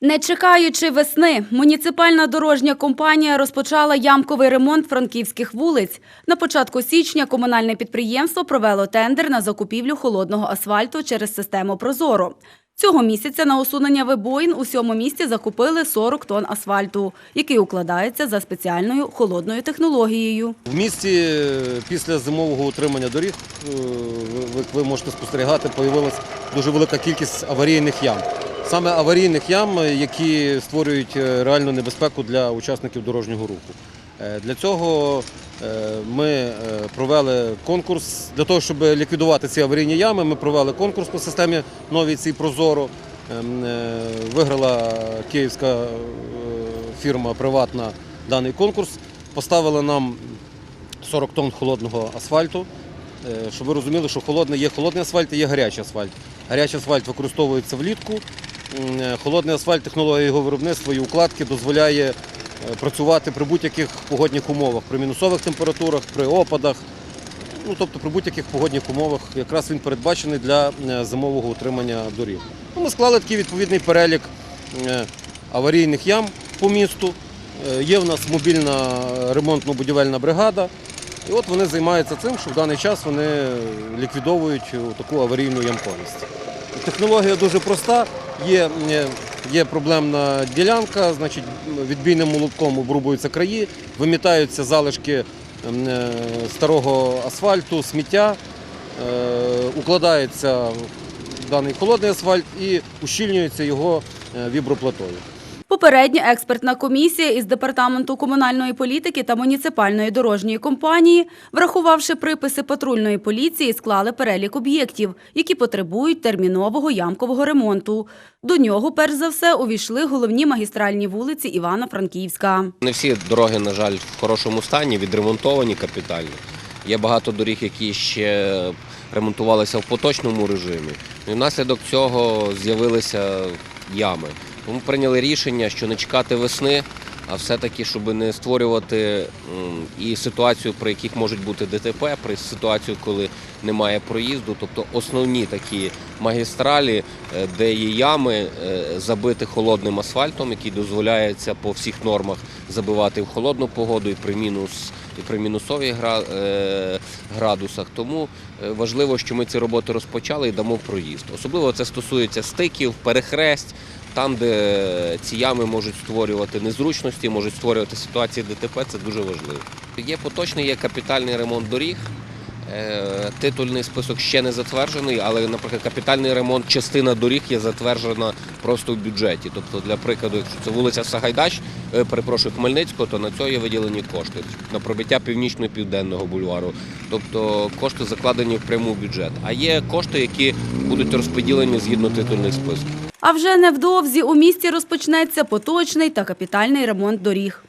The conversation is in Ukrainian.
Не чекаючи весни, муніципальна дорожня компанія розпочала ямковий ремонт франківських вулиць. На початку січня комунальне підприємство провело тендер на закупівлю холодного асфальту через систему Прозоро. Цього місяця на усунення вибоїн у сьому місті закупили 40 тонн асфальту, який укладається за спеціальною холодною технологією. В місті е, після зимового утримання доріг, е, ви, можете спостерігати, появилась дуже велика кількість аварійних ям. Саме аварійних ям, е, які створюють е, реальну небезпеку для учасників дорожнього руху. Е, Для цього ми провели конкурс для того, щоб ліквідувати ці аварійні ями. Ми провели конкурс по системі новій цій Прозоро. Ем, Виграла київська фірма приватна даний конкурс. Поставили нам 40 тонн холодного асфальту. Щоб ви розуміли, що холодний є холодний асфальт і є гарячий асфальт. Гарячий асфальт використовується влітку. Е, Холодний асфальт, технологія його виробництва і укладки дозволяє е, працювати при будь-яких погодних умовах, при мінусових температурах, при опадах. Ну, тобто при будь-яких погодних умовах якраз він передбачений для е, зимового утримання доріг. Ну, ми склали такий відповідний перелік аварійних ям по місту. Є в нас мобільна ремонтно-будівельна бригада. І от вони займаються цим, що в даний час вони ліквідовують таку аварійну ямковість. Технологія дуже проста. Є, є проблемна ділянка, значить, відбійним молотком обрубуються краї, вимітаються залишки е, старого асфальту, сміття, е, укладається даний холодний асфальт і ущільнюється його е, віброплатою. Попередня експертна комісія із департаменту комунальної політики та муніципальної дорожньої компанії, врахувавши приписи патрульної поліції, склали перелік об'єктів, які потребують термінового ямкового ремонту. До нього, перш за все, увійшли головні магістральні вулиці Івано-Франківська. Не всі дороги, на жаль, в хорошому стані, відремонтовані капітально. Є багато доріг, які ще ремонтувалися в поточному режимі. І внаслідок цього з'явилися ями. Тому прийняли рішення, що не чекати весни, а все-таки, щоб не створювати і ситуацію, при яких можуть бути ДТП, при ситуацію, коли немає проїзду, тобто основні такі магістралі, е, де є ями, е, забити холодним асфальтом, який дозволяється по всіх нормах забивати в холодну погоду і при мінус. І при мінусових гра- е, градусах. Тому важливо, що ми ці роботи розпочали і дамо проїзд. Особливо це стосується стиків, перехресть, там, де ці ями можуть створювати незручності, можуть створювати ситуації ДТП, це дуже важливо. Є поточний, є капітальний ремонт доріг. Е, Титульний список ще не затверджений, але, наприклад, капітальний ремонт, частина доріг є затверджена просто в бюджеті. Тобто, для прикладу, якщо це вулиця Сагайдач, е, перепрошую, Хмельницького, то на цього є виділені кошти на пробиття північного і південного бульвару. Тобто кошти закладені в пряму бюджет. А є кошти, які будуть розподілені згідно титульних списків. А вже невдовзі у місті розпочнеться поточний та капітальний ремонт доріг.